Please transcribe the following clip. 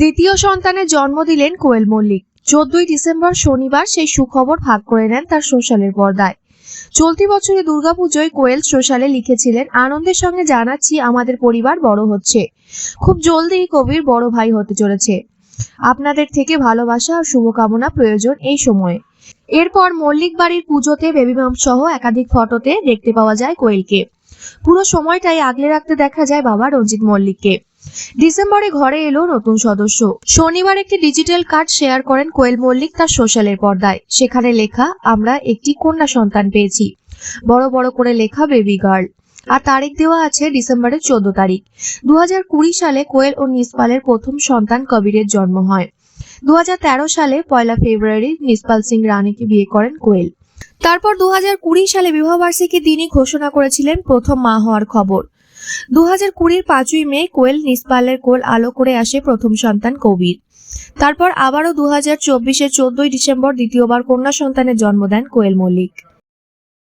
দ্বিতীয় সন্তানের জন্ম দিলেন কোয়েল মল্লিক। চোদ্দই ডিসেম্বর শনিবার সেই সুখবর ভাগ করে নেন তার সোশ্যালের পর্দায়। চলতি বছরে দুর্গাপুজোয় কোয়েল সোশ্যালে লিখেছিলেন, আনন্দের সঙ্গে জানাচ্ছি আমাদের পরিবার বড় হচ্ছে। খুব জলদি কবির বড় ভাই হতে চলেছে। আপনাদের থেকে ভালোবাসা আর শুভকামনা প্রয়োজন এই সময়ে। এরপর মল্লিক বাড়ির পুজোতে বেবিমাম সহ একাধিক ফটোতে দেখতে পাওয়া যায় কোয়েলকে। পুরো সময়টাই আগলে রাখতে দেখা যায় বাবা রঞ্জিত মল্লিককে। ডিসেম্বরে ঘরে এলো নতুন সদস্য। শনিবার একটি ডিজিটাল কার্ড শেয়ার করেন কোয়েল মল্লিক তার সোশ্যালের পর্দায়। সেখানে লেখা, আমরা একটি কন্যা সন্তান পেয়েছি। বড় বড় করে লেখা বেবি গার্ল আর তারিখ দেওয়া আছে ডিসেম্বরের চোদ্দ তারিখ। দু সালে কোয়েল ও নিসপালের প্রথম সন্তান কবিরের জন্ম হয়। দু হাজার তেরো সালে পয়লা ফেব্রুয়ারি নিসপাল সিং রানীকে বিয়ে করেন কোয়েল। তারপর দু সালে বিবাহবার্ষিকী দিনই ঘোষণা করেছিলেন প্রথম মা হওয়ার খবর। দু হাজার কুড়ির পাঁচই মে কোয়েল নিসপালের কোল আলো করে আসে প্রথম সন্তান কবির। তারপর আবারও দু হাজার চব্বিশের চোদ্দই ডিসেম্বর দ্বিতীয়বার কন্যা সন্তানের জন্ম দেন কোয়েল মল্লিক।